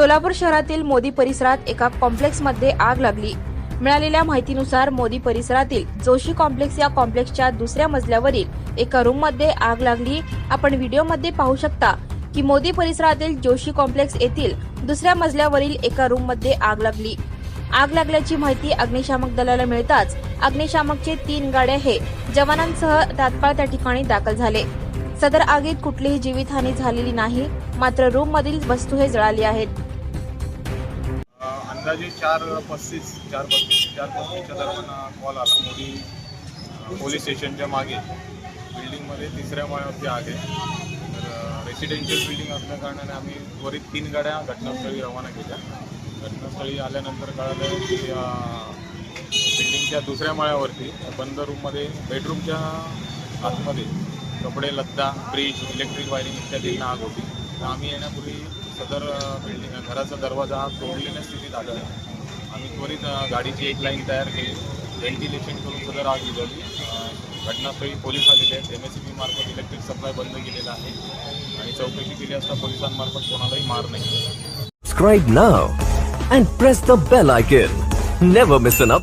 सोलापूर शहरातील मोदी परिसरात एका कॉम्प्लेक्समध्ये आग लागली. मिळालेल्या माहितीनुसार मोदी परिसरातील जोशी कॉम्प्लेक्स या कॉम्प्लेक्सच्या दुसऱ्या मजल्यावरील एका रूममध्ये आग लागली. आपण व्हिडिओमध्ये पाहू शकता की मोदी परिसरातील जोशी कॉम्प्लेक्स येथील दुसऱ्या मजल्यावरील एका रूममध्ये आग लागली. आग लागल्याची माहिती अग्निशामक दलाला मिळताच अग्निशामकचे तीन गाड्या हे जवानांसह तात्काळ त्या ठिकाणी दाखल झाले. सदर आगीत कुठलीही जीवितहानी झालेली नाही मात्र रूम मधील वस्तू हे जळाली आहेत. अंदाजे चार पस्तीस चार पस्तीस चार पस्तीसच्या दरम्यान कॉल आला. मोदी पोलीस स्टेशनच्या मागे. बिल्डिंगमध्ये तिसऱ्या माळ्यावरती आग आहे. तर रेसिडेन्शियल बिल्डिंग असल्या कारणाने आम्ही त्वरित तीन गाड्या घटनास्थळी रवाना केल्या. घटनास्थळी आल्यानंतर कळालं की बिल्डिंगच्या दुसऱ्या माळ्यावरती बंद रूममध्ये बेडरूमच्या आतमध्ये कपडे लत्ता ब्रिज इलेक्ट्रिक वायरिंग इत्यादींना आग होती. तर आम्ही येण्यापूर्वी सदर बिल्डिंग घराचा दरवाजा हा तोडलेल्या स्थितीत आढळला आम्ही त्वरित गाडीची एक लाईन तयार केली. व्हेंटिलेशन करून सदर आग विझवली घटनास्थळी पोलीस आलेले आहेत एम एस सी बी मार्फत इलेक्ट्रिक सप्लाय बंद केलेला आहे. आणि चौकशी केली असता पोलिसांमार्फत कोणालाही मार नाही. Subscribe now and press the bell icon. Never miss an update.